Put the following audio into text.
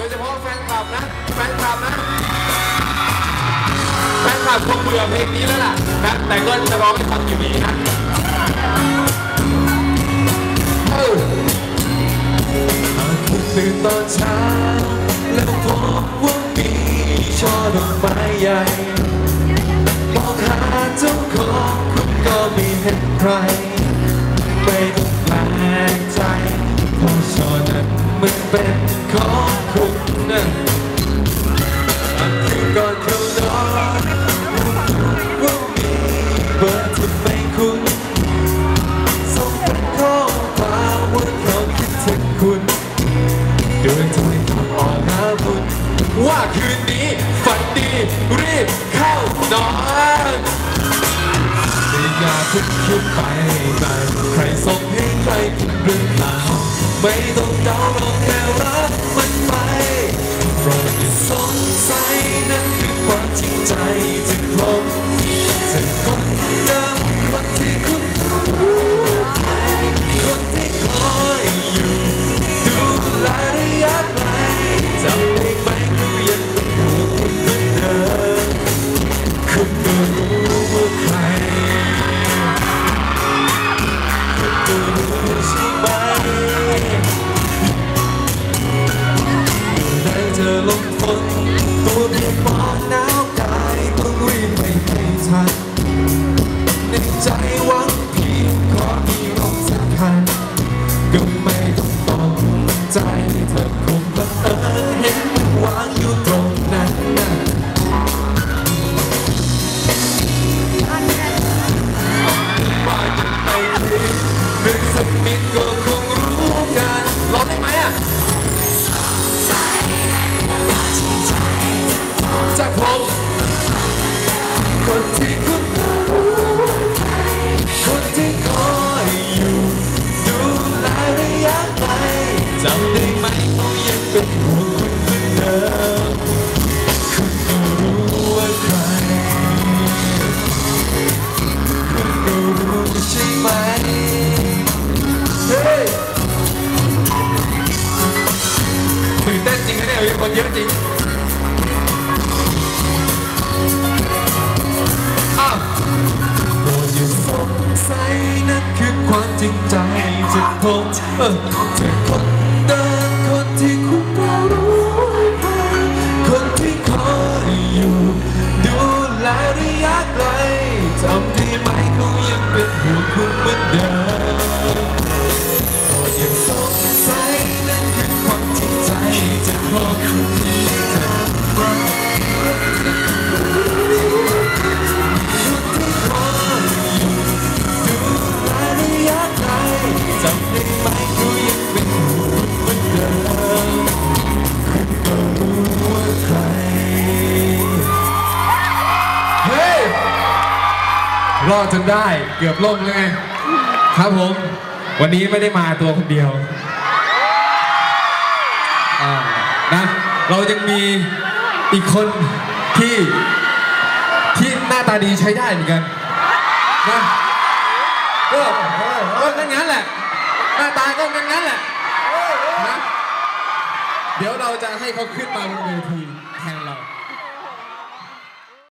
ดยเฉพาะแฟนคลับนะ แฟนคลับนะ แฟนคลับคงเบื่อเพลงนี้แล้วล่ะนะแต่ก็จะร้องให้ฟังอยู่ดีนะตื่นตอนเช้าแล้วพบว่ามีช่อดอกไม้ใหญ่มองหาเจ้าของคุณก็ไม่เห็นใคร อนั้นมันเป็นของคุณนะคืนก่อนเข้านอนว่ามีเบอร์ที่ไม่คุ้นส่งเป็นข้อความว่าเขาคิดถึงคุณโดยถ้อยคำอ่อนหาบุญว่าคืนนี้ฝันดีรีบเข้านอนไม่อยากคิดคิดไปแต่ใครส่งให้ใครผิดหรือเปล่าไม่ต้องเดาห รอกแบนึก คนเยอะจริงอ้าวโปรดอย่าสงสัยนั่นคือความจริงใจจากผมเออ รู้ว่าใครเฮ้ยรอดจนได้เกือบล่มแล้วไงครับผม วันนี้ไม่ได้มาตัวคนเดียว เรายังมีอีกคนที่ที่หน้าตาดีใช้ได้เหมือนกันนะก็ก็งั้นแหละ หน้าตาก็งั้นแหละนะเดี๋ยวเราจะให้เขาขึ้นมาบนเวที